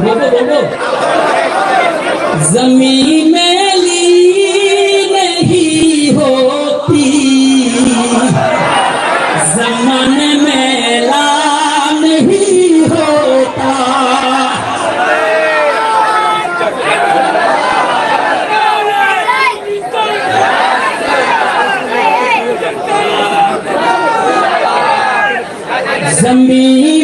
بولو بولو۔ زمین میلی نہیں ہوتی۔ زمان میلا نہیں ہوتا۔ زمین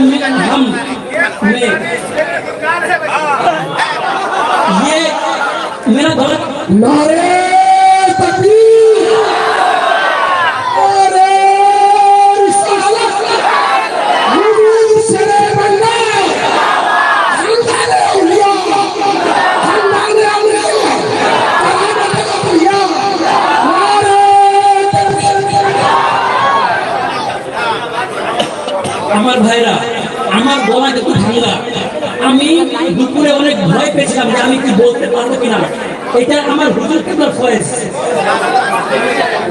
میں ہم میں یہ میرا دولت نعرے আমার ভাইরা, আমার গলা কিন্তু ভাঙা আমি দুপুরে অনেক ভয় পেয়েছিলাম যে আমি কি বলতে পারব কিনা। এটা আমার হুজুর কিবলার ফয়েজ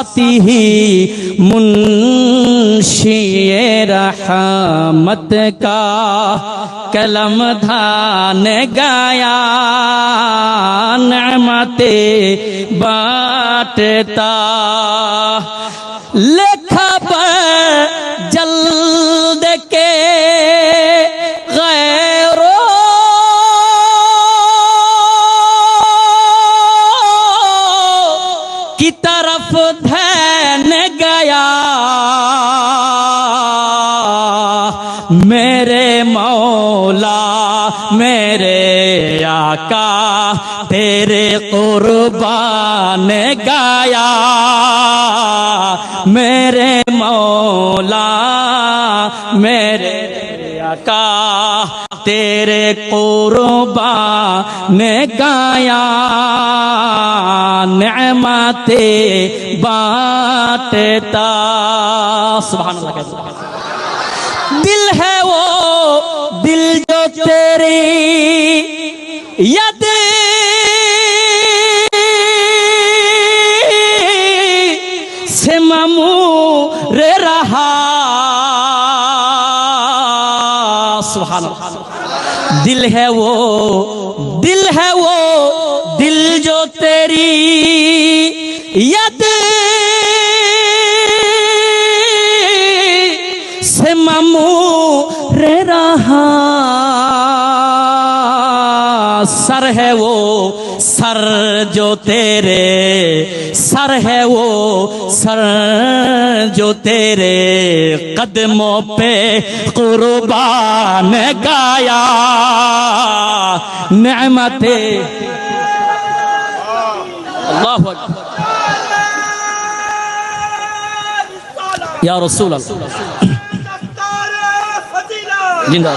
گیا ساتھی ہی منشی رحمت کا کلم دھان گایا نعمت بانٹتا۔ لکھا پر میرے مولا، میرے آقا، تیرے قربان گایا۔ میرے مولا، میرے آقا، تیرے قربان گایا۔ نعمت بانٹتا۔ سبحان اللہ دل ہے وہ دل جو تیری ید سے ممور رہا۔ سبحان اللہ۔ دل ہے وہ دل ہے وہ دل جو تیری ید سر ہے وہ سر جو تیرے سر ہے وہ سر جو تیرے۔ قدموں پہ قربان گایا نعمت اللہ اکبر۔ یا رسول اللہ۔ زندہ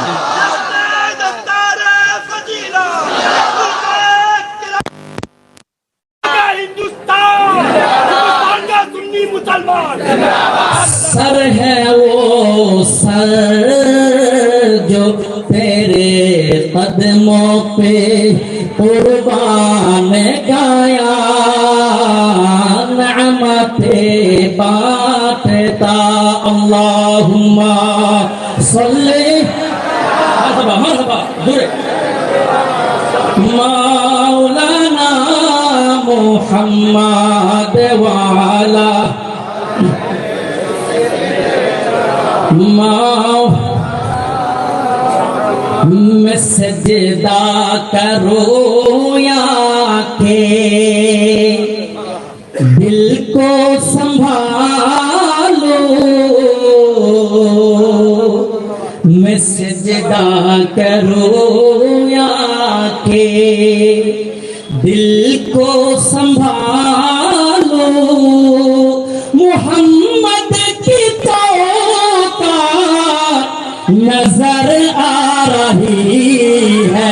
مسلمان سر ہے وہ سر جو تیرے قدموں پہ قربان گایا نعمت بانٹتا اللہم صلی مرحبا مرحبا دورے مولانا محمد والا ماں میں سجدہ کرو یا کہ دل کو سنبھالو میں سجدہ کرو یا کہ دل کو سنبھالو نظر آ رہی ہے۔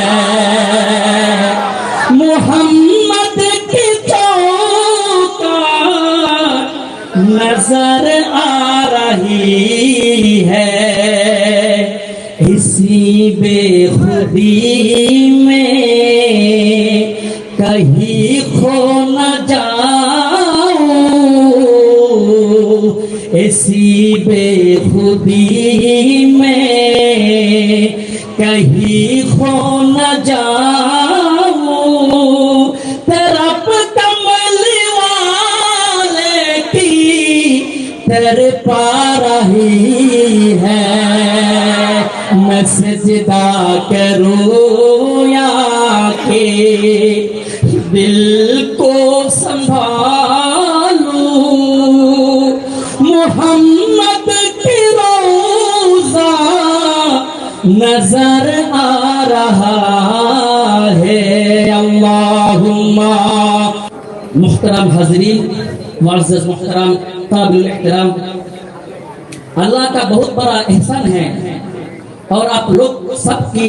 محمد کی توقع نظر آ رہی ہے۔ اسی بے خودی میں کہیں اسی بے خودی میں کہیں کھو نہ جاؤ طرف کمل والے کی تر پا رہی ہے۔ میں سجدہ کروں یا کہ دل کو سنبھالوں نظر آ رہا ہے۔ اللہم۔ محترم حضرین معزز محترم قابل احترام اللہ کا بہت بڑا احسان ہے اور آپ لوگ سب کی